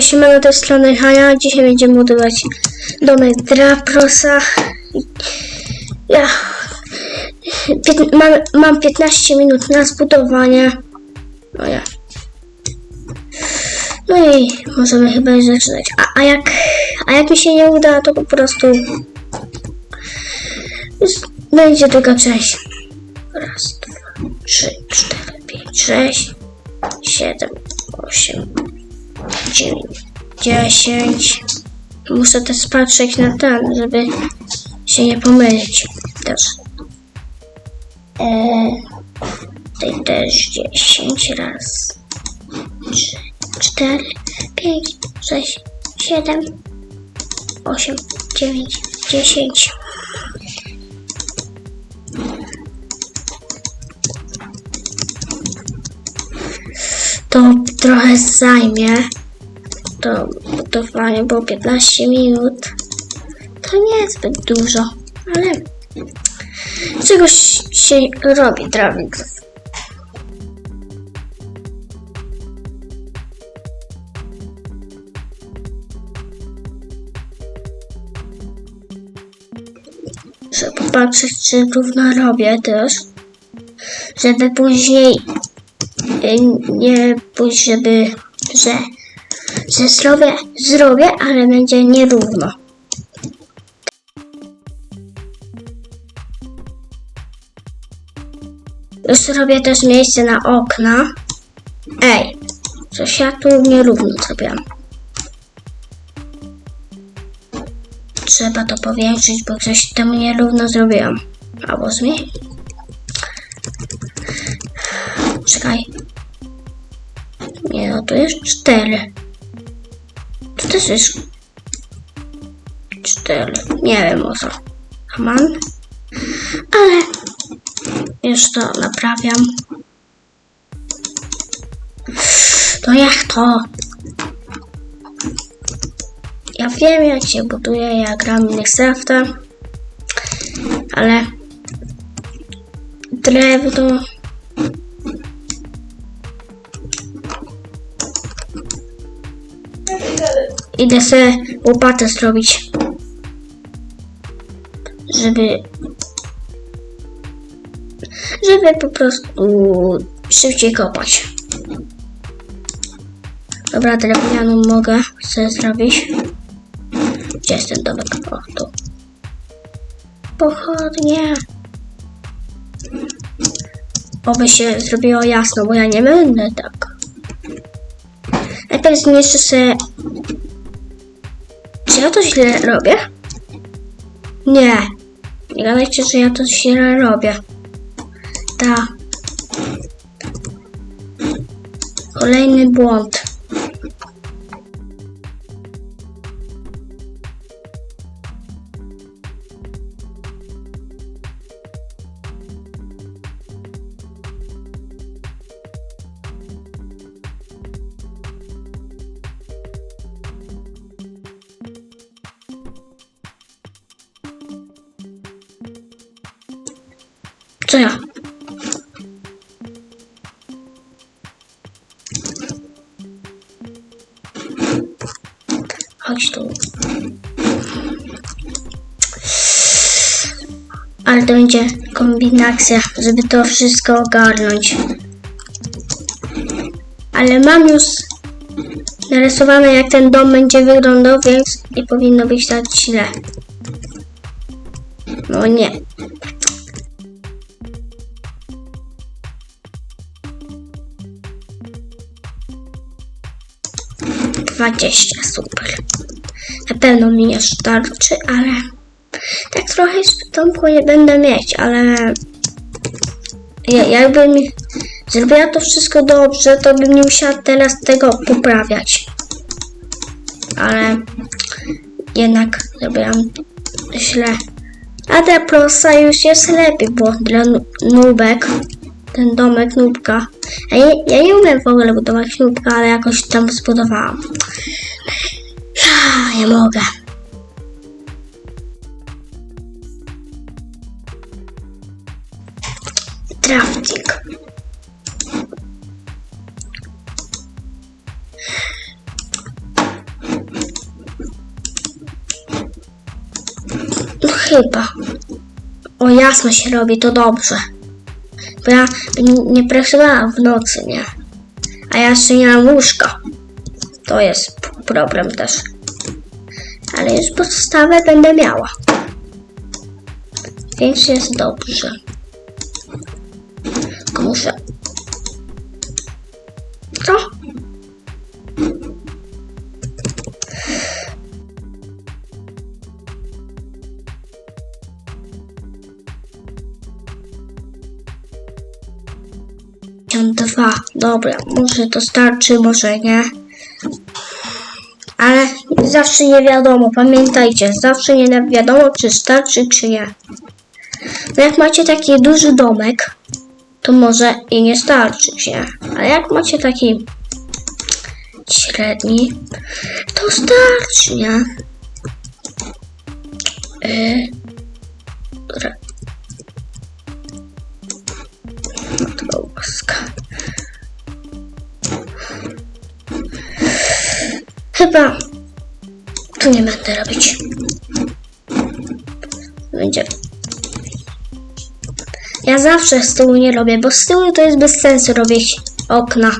Się na tej strony Hania. Dzisiaj będziemy budować domek Draprosa. Ja pięt, mam, mam 15 minut na zbudowanie. No ja. No i możemy chyba już zaczynać. A, a, jak, a jak mi się nie uda, to po prostu jest- będzie druga część. Raz, dwa, trzy, cztery, pięć, sześć, siedem, osiem, dziesięć. Muszę też patrzeć na ten, żeby się nie pomylić też. Eee, tutaj też dziesięć raz, trzy, cztery, pięć, sześć, siedem, osiem, dziewięć, dziesięć. To trochę zajmie to budowanie, bo 15 minut to nie jest zbyt dużo, ale czegoś się robi trawnik. Muszę popatrzeć, czy równo robię też, żeby później y, nie pójść, żeby, że, że zrobię, zrobię, ale będzie nierówno. Już robię też miejsce na okna. Ej, coś ja tu nierówno zrobiłam. Trzeba to powiększyć, bo coś temu nierówno zrobiłam. Albo zmienić. Czekaj. Nie, no tu jest cztery. Też jest cztery. Nie wiem o co. Aman. Ale już to naprawiam. To jak to? Ja wiem jak się buduje, ja gram Minecrafta, ale drewno Idę sobie łopatę zrobić. Żeby. Żeby po prostu szybciej kopać. Dobra, drewnianą mogę sobie zrobić. Gdzie jest ten domek? O, tu. Pochodnie. Oby się zrobiło jasno, bo ja nie będę tak. Najpierw zmieszczę sobie ja to źle robię? Nie. Nie gadajcie, że ja to źle robię. Ta. Kolejny błąd. Co ja? Chodź tu. Ale to będzie kombinacja, żeby to wszystko ogarnąć. Ale mam już narysowane, jak ten dom będzie wyglądał, więc nie powinno być tak źle. No nie. 20, super. Na pewno mi nie starczy, ale tak trochę z potomku nie będę mieć, ale ja, jakbym zrobiła to wszystko dobrze, to bym nie musiała teraz tego poprawiać. Ale jednak zrobiłam źle. A dla prosa już jest lepiej, bo dla nu- nubek, ten domek nubka. Ja ja nie umiem w ogóle budować nubka, ale jakoś tam zbudowałam. A, ja mogę. Drafting. No chyba. O jasno się robi, to dobrze. Bo ja nie pracowałam w nocy, nie? A ja jeszcze nie mam łóżka. To jest problem też. Ale już podstawę będę miała. Więc jest dobrze. Tylko muszę... Co? dwa. Dobra, może to starczy, może nie. Ale zawsze nie wiadomo, pamiętajcie, zawsze nie wiadomo, czy starczy, czy nie. No jak macie taki duży domek, to może i nie starczyć, nie? Ale jak macie taki średni, to starczy, nie? Yy, Chyba tu nie będę robić. Będzie. Ja zawsze z tyłu nie robię, bo z tyłu to jest bez sensu robić okna.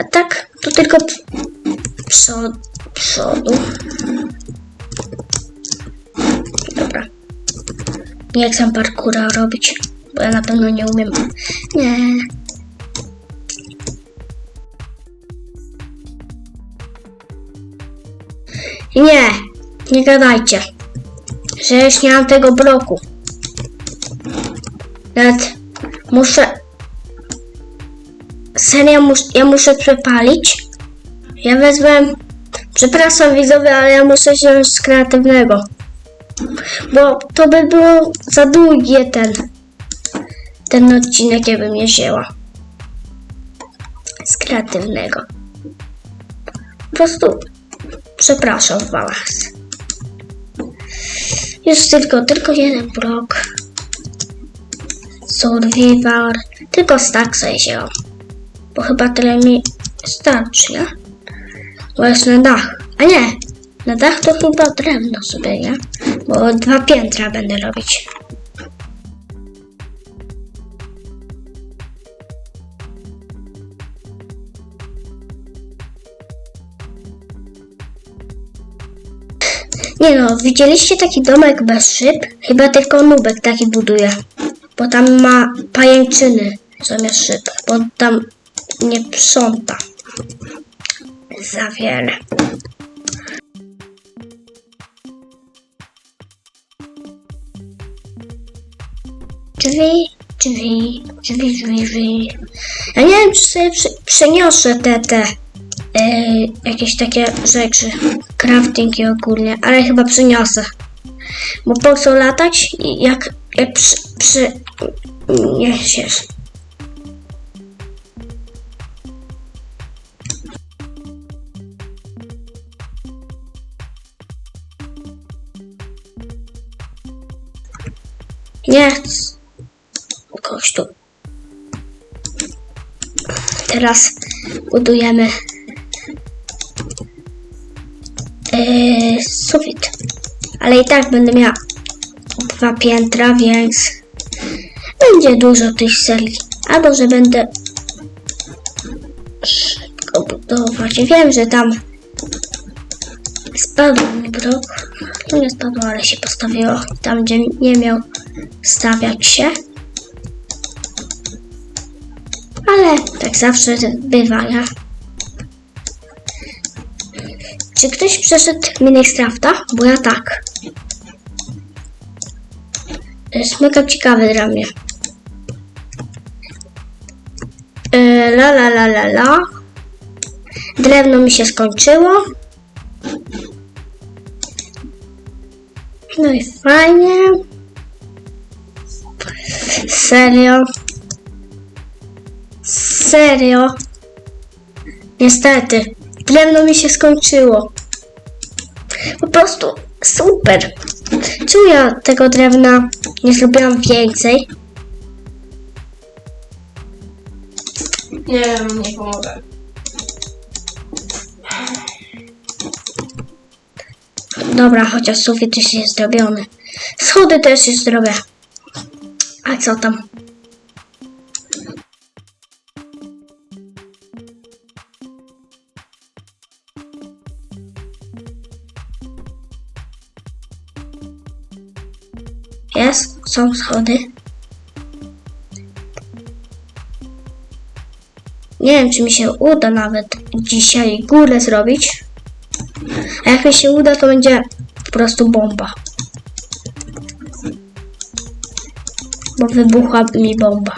A tak, to tylko przod, przodu. Dobra. Nie chcę parkura robić, bo ja na pewno nie umiem. Nie. Nie, nie gadajcie, że już nie mam tego bloku. Nawet muszę... Serio, mus, ja muszę przepalić. Ja wezmę... Przepraszam widzowie, ale ja muszę wziąć z kreatywnego. Bo to by było za długie ten... Ten odcinek, ja bym nie wzięła. Z kreatywnego. Po prostu Przepraszam was. Już tylko, tylko jeden blok. Survivor. Tylko stack sobie. Bo chyba tyle mi starczy, nie? Bo jest na dach. A nie! Na dach to chyba drewno sobie, nie? Bo dwa piętra będę robić. Nie no, widzieliście taki domek bez szyb? Chyba tylko Nubek taki buduje. Bo tam ma pajęczyny zamiast szyb. Bo tam nie sprząta. Za wiele. Drzwi, drzwi, drzwi, drzwi, drzwi. Ja nie wiem, czy sobie przeniosę te, te e, jakieś takie rzeczy, crafting i ogólnie, ale chyba przyniosę. Bo po co latać, jak, jak przy, przy. Nie. Kogoś tu. Teraz budujemy Ale i tak będę miała dwa piętra, więc będzie dużo tych serii. Albo że będę szybko budować. Wiem, że tam spadł mi blok. Tu nie spadło, ale się postawiło. Tam, gdzie nie miał stawiać się. Ale tak zawsze bywa, nie? Czy ktoś przeszedł Minecrafta? Bo ja tak. To jest mega ciekawe dla mnie. Yy, la la la la la. Drewno mi się skończyło. No i fajnie. Serio. Serio. Niestety. Drewno mi się skończyło. Po prostu super. Czemu ja tego drewna nie zrobiłam więcej? Nie wiem, nie pomogę. Dobra, chociaż sufit już jest zrobiony. Schody też już zrobię. A co tam? Są schody. Nie wiem, czy mi się uda nawet dzisiaj górę zrobić. A jak mi się uda, to będzie po prostu bomba. Bo wybuchła mi bomba.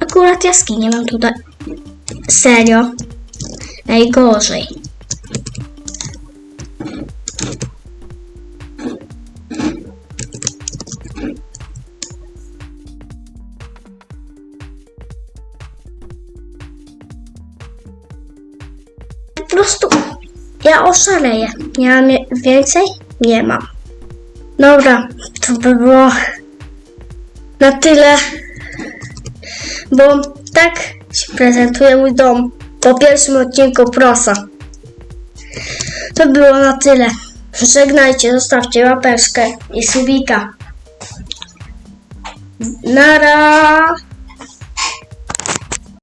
Akurat jaskini mam tutaj. Serio. Najgorzej. Ja oszaleję. Nie mam więcej? Nie mam. Dobra, to by było na tyle. Bo tak się prezentuje mój dom po pierwszym odcinku prosa. To było na tyle. Żegnajcie, zostawcie łapeczkę i subika. Nara!